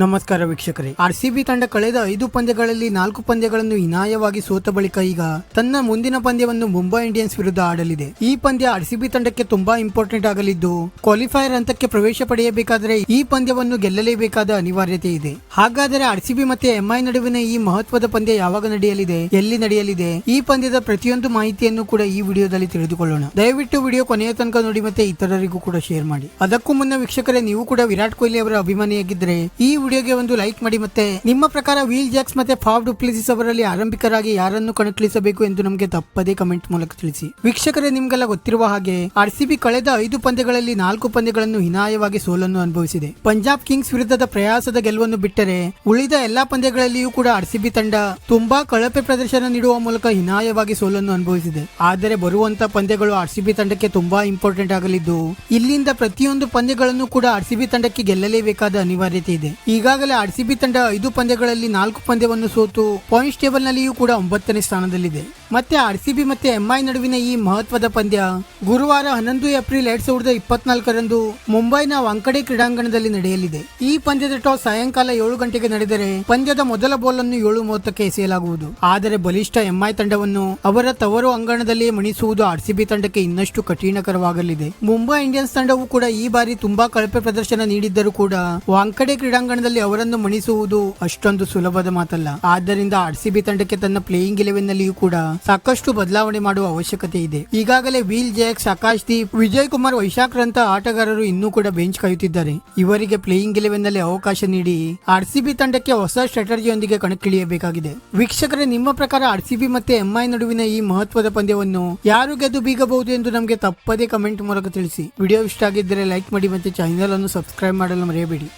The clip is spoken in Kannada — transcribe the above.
ನಮಸ್ಕಾರ ವೀಕ್ಷಕರೇ. ಆರ್ಸಿಬಿ ತಂಡ ಕಳೆದ ಐದು ಪಂದ್ಯಗಳಲ್ಲಿ ನಾಲ್ಕು ಪಂದ್ಯಗಳನ್ನು ಹಿನಾಯವಾಗಿ ಸೋತ ಬಳಿಕ ಈಗ ತನ್ನ ಮುಂದಿನ ಪಂದ್ಯವನ್ನು ಮುಂಬೈ ಇಂಡಿಯನ್ಸ್ ವಿರುದ್ಧ ಆಡಲಿದೆ. ಈ ಪಂದ್ಯ ಆರ್ಸಿಬಿ ತಂಡಕ್ಕೆ ತುಂಬಾ ಇಂಪಾರ್ಟೆಂಟ್ ಆಗಲಿದ್ದು, ಕ್ವಾಲಿಫೈಯರ್ ಹಂತಕ್ಕೆ ಪ್ರವೇಶ ಪಡೆಯಬೇಕಾದರೆ ಈ ಪಂದ್ಯವನ್ನು ಗೆಲ್ಲಲೇಬೇಕಾದ ಅನಿವಾರ್ಯತೆ ಇದೆ. ಹಾಗಾದರೆ ಆರ್ಸಿಬಿ ಮತ್ತೆ ಎಂಐ ನಡುವಿನ ಈ ಮಹತ್ವದ ಪಂದ್ಯ ಯಾವಾಗ ನಡೆಯಲಿದೆ, ಎಲ್ಲಿ ನಡೆಯಲಿದೆ? ಈ ಪಂದ್ಯದ ಪ್ರತಿಯೊಂದು ಮಾಹಿತಿಯನ್ನು ಕೂಡ ಈ ವಿಡಿಯೋದಲ್ಲಿ ತಿಳಿದುಕೊಳ್ಳೋಣ. ದಯವಿಟ್ಟು ವಿಡಿಯೋ ಕೊನೆಯ ತನಕ ನೋಡಿ ಮತ್ತೆ ಇತರರಿಗೂ ಕೂಡ ಶೇರ್ ಮಾಡಿ. ಅದಕ್ಕೂ ಮುನ್ನ ವೀಕ್ಷಕರೇ, ನೀವು ಕೂಡ ವಿರಾಟ್ ಕೊಹ್ಲಿ ಅವರ ಅಭಿಮಾನಿಯಾಗಿದ್ದರೆ ಈ ವಿಡಿಯೋಗೆ ಒಂದು ಲೈಕ್ ಮಾಡಿ ಮತ್ತೆ ನಿಮ್ಮ ಪ್ರಕಾರ ವೀಲ್ ಜಾಕ್ಸ್ ಮತ್ತೆ ಫಾವ್ ಡುಪ್ಲಿಸಿಸ್ ಅವರಲ್ಲಿ ಆರಂಭಿಕರಾಗಿ ಯಾರನ್ನು ಕಣಕ್ಕಿಳಿಸಬೇಕು ಎಂದು ನಮಗೆ ತಪ್ಪದೇ ಕಮೆಂಟ್ ಮೂಲಕ ತಿಳಿಸಿ. ವೀಕ್ಷಕರೇ, ನಿಮ್ಗೆಲ್ಲ ಗೊತ್ತಿರುವ ಹಾಗೆ ಆರ್ಸಿಬಿ ಕಳೆದ ಐದು ಪಂದ್ಯಗಳಲ್ಲಿ ನಾಲ್ಕು ಪಂದ್ಯಗಳನ್ನು ಹಿನಾಯವಾಗಿ ಸೋಲನ್ನು ಅನುಭವಿಸಿದೆ. ಪಂಜಾಬ್ ಕಿಂಗ್ಸ್ ವಿರುದ್ಧದ ಪ್ರಯಾಸದ ಗೆಲುವನ್ನು ಬಿಟ್ಟರೆ ಉಳಿದ ಎಲ್ಲಾ ಪಂದ್ಯಗಳಲ್ಲಿಯೂ ಕೂಡ ಆರ್ಸಿಬಿ ತಂಡ ತುಂಬಾ ಕಳಪೆ ಪ್ರದರ್ಶನ ನೀಡುವ ಮೂಲಕ ಹಿನಾಯವಾಗಿ ಸೋಲನ್ನು ಅನುಭವಿಸಿದೆ. ಆದರೆ ಬರುವಂತ ಪಂದ್ಯಗಳು ಆರ್ಸಿಬಿ ತಂಡಕ್ಕೆ ತುಂಬಾ ಇಂಪಾರ್ಟೆಂಟ್ ಆಗಲಿದ್ದು, ಇಲ್ಲಿಂದ ಪ್ರತಿಯೊಂದು ಪಂದ್ಯಗಳನ್ನು ಕೂಡ ಆರ್ಸಿಬಿ ತಂಡಕ್ಕೆ ಗೆಲ್ಲಲೇಬೇಕಾದ ಅನಿವಾರ್ಯತೆ ಇದೆ. ಈಗಾಗಲೇ ಆರ್ಸಿಬಿ ತಂಡ ಐದು ಪಂದ್ಯಗಳಲ್ಲಿ ನಾಲ್ಕು ಪಂದ್ಯವನ್ನು ಸೋತು ಪಾಯಿಂಟ್ಸ್ ಟೇಬಲ್ನಲ್ಲಿಯೂ ಕೂಡ ಒಂಬತ್ತನೇ ಸ್ಥಾನದಲ್ಲಿದೆ. ಮತ್ತೆ ಆರ್ ಸಿ ಬಿ ಮತ್ತೆ ಎಂಐ ನಡುವಿನ ಈ ಮಹತ್ವದ ಪಂದ್ಯ ಗುರುವಾರ ಹನ್ನೊಂದು ಏಪ್ರಿಲ್ ಎರಡ್ ಸಾವಿರದ ಇಪ್ಪತ್ನಾಲ್ಕರಂದು ಮುಂಬೈನ ವಾಂಕಡೆ ಕ್ರೀಡಾಂಗಣದಲ್ಲಿ ನಡೆಯಲಿದೆ. ಈ ಪಂದ್ಯದ ಟಾಸ್ ಸಾಯಂಕಾಲ ಏಳು ಗಂಟೆಗೆ ನಡೆದರೆ ಪಂದ್ಯದ ಮೊದಲ ಬಾಲ್ ಅನ್ನು ಏಳು ಮೂವತ್ತಕ್ಕೆ ಎಸೆಯಲಾಗುವುದು. ಆದರೆ ಬಲಿಷ್ಠ ಎಂಐ ತಂಡವನ್ನು ಅವರ ತವರು ಅಂಗಣದಲ್ಲಿ ಮಣಿಸುವುದು ಆರ್ ಸಿ ಬಿ ತಂಡಕ್ಕೆ ಇನ್ನಷ್ಟು ಕಠಿಣಕರವಾಗಲಿದೆ. ಮುಂಬೈ ಇಂಡಿಯನ್ಸ್ ತಂಡವು ಕೂಡ ಈ ಬಾರಿ ತುಂಬಾ ಕಳಪೆ ಪ್ರದರ್ಶನ ನೀಡಿದ್ದರೂ ಕೂಡ ವಾಂಕಡೆ ಕ್ರೀಡಾಂಗಣದಲ್ಲಿ ಅವರನ್ನು ಮಣಿಸುವುದು ಅಷ್ಟೊಂದು ಸುಲಭದ ಮಾತಲ್ಲ. ಆದ್ದರಿಂದ ಆರ್ ಸಿ ಬಿ ತಂಡಕ್ಕೆ ತನ್ನ ಪ್ಲೇಯಿಂಗ್ ಇಲೆವೆನ್ ನಲ್ಲಿಯೂ ಕೂಡ ಸಾಕಷ್ಟು ಬದಲಾವಣೆ ಮಾಡುವ ಅವಶ್ಯಕತೆ ಇದೆ. ಈಗಾಗಲೇ ವೀಲ್ ಜಯಕ್ ಆಕಾಶ್ ದೀಪ್, ವಿಜಯ್ ಕುಮಾರ್, ವೈಶಾಖ್ ರಂತ ಆಟಗಾರರು ಇನ್ನೂ ಕೂಡ ಬೆಂಚ್ ಕಾಯುತ್ತಿದ್ದಾರೆ. ಇವರಿಗೆ ಪ್ಲೇಯಿಂಗ್ ಇಲೆವೆನ್ನಲ್ಲಿ ಅವಕಾಶ ನೀಡಿ ಆರ್ಸಿಬಿ ತಂಡಕ್ಕೆ ಹೊಸ ಸ್ಟ್ರಾಟಜಿಯೊಂದಿಗೆ ಕಣಕ್ಕಿಳಿಯಬೇಕಾಗಿದೆ. ವೀಕ್ಷಕರೇ, ನಿಮ್ಮ ಪ್ರಕಾರ ಆರ್ಸಿಬಿ ಮತ್ತೆ ಎಂಐ ನಡುವಿನ ಈ ಮಹತ್ವದ ಪಂದ್ಯವನ್ನು ಯಾರು ಗೆದ್ದು ಬೀಗಬಹುದು ಎಂದು ನಮಗೆ ತಪ್ಪದೇ ಕಮೆಂಟ್ ಮೂಲಕ ತಿಳಿಸಿ. ವಿಡಿಯೋ ಇಷ್ಟ ಆಗಿದ್ದರೆ ಲೈಕ್ ಮಾಡಿ ಮತ್ತೆ ಚಾನೆಲ್ ಅನ್ನು ಸಬ್ಸ್ಕ್ರೈಬ್ ಮಾಡಲು ಮರೆಯಬೇಡಿ.